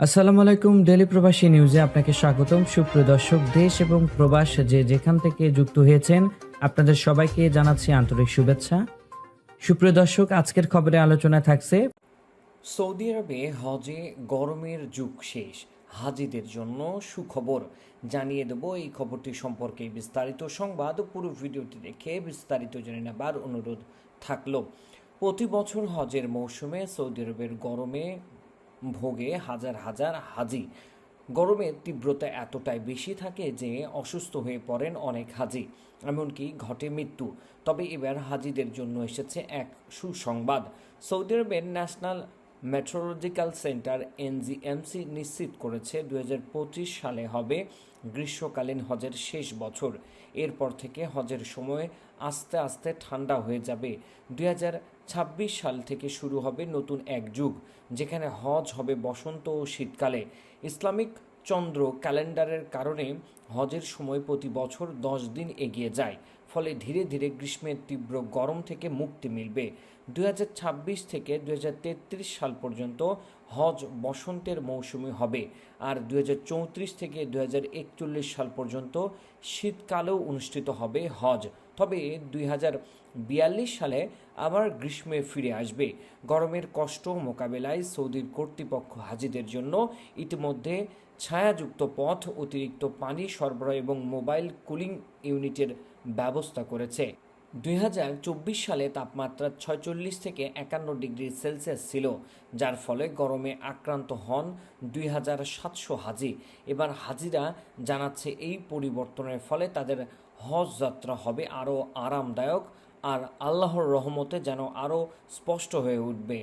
আসসালামু আলাইকুম ডেলি প্রবাসী নিউজে আপনাকে স্বাগতম। সুপ্রিয় দর্শক, দেশ এবং প্রবাস যে যেখান থেকে যুক্ত হয়েছেন, আপনাদের সবাইকে জানাচ্ছি আন্তরিক শুভেচ্ছা। সুপ্রিয় দর্শক, আজকের খবরে আলোচনা থাকছে সৌদি আরবে হজে গরমের যুগ শেষ। হাজিদের জন্য সুখবর। জানিয়ে দেব এই খবরটি সম্পর্কে বিস্তারিত সংবাদ। পুরো ভিডিওটি দেখে বিস্তারিত জেনে নেবার অনুরোধ থাকল। প্রতি বছর হজের মৌসুমে সৌদি আরবের গরমে ভোগে হাজার হাজার হাজি। গরমের তীব্রতা এতটাই বেশি থাকে যে অসুস্থ হয়ে পড়েন অনেক হাজি, এমনকি ঘটে মৃত্যু। তবে এবার হাজিদের জন্য এসেছে এক সুসংবাদ। সৌদি আরবের ন্যাশনাল মেট্রোলজিক্যাল সেন্টার এনজিএমসি নিশ্চিত করেছে দু হাজার পঁচিশ সালে হবে গ্রীষ্মকালীন হজের শেষ বছর। এরপর থেকে হজের সময় আস্তে আস্তে ঠান্ডা হয়ে যাবে। দু হাজার ছাব্বিশ সাল থেকে শুরু হবে নতুন এক যুগ, যেখানে হজ হবে বসন্ত ও শীতকালে। ইসলামিক চন্দ্র ক্যালেন্ডারের কারণে হজের সময় প্রতি বছর দশ দিন এগিয়ে যায়, ফলে ধীরে ধীরে গ্রীষ্মের তীব্র গরম থেকে মুক্তি মিলবে। দুই হাজার ছাব্বিশ থেকে দুই হাজার তেত্রিশ সাল পর্যন্ত হজ বসন্তের মৌসুমে হবে, আর দুই হাজার চৌত্রিশ থেকে দু হাজার একচল্লিশ সাল পর্যন্ত শীতকালেও অনুষ্ঠিত হবে হজ। তবে দুই হাজার বিয়াল্লিশ সালে আবার গ্রীষ্মে ফিরে আসবে। গরমের কষ্ট মোকাবেলায় সৌদির কর্তৃপক্ষ হাজিদের জন্য ইতিমধ্যে ছায়াযুক্ত পথ, অতিরিক্ত পানি সরবরাহ এবং মোবাইল কুলিং ইউনিটের ব্যবস্থা করেছে। দুই হাজার চব্বিশ সালে তাপমাত্রা ছয়চল্লিশ থেকে একান্ন ডিগ্রি সেলসিয়াস ছিল, যার ফলে গরমে আক্রান্ত হন দুই হাজার সাতশো হাজি। এবার হাজিরা জানাচ্ছে এই পরিবর্তনের ফলে তাদের হজ যাত্রা হবে আরও আরামদায়ক আর আল্লাহর রহমতে যেন আরও স্পষ্ট হয়ে উঠবে।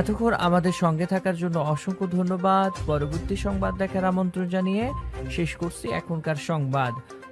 এতক্ষণ আমাদের সঙ্গে থাকার জন্য অসংখ্য ধন্যবাদ। পরবর্তী সংবাদ দেখার আমন্ত্রণ জানিয়ে শেষ করছি এখনকার সংবাদ।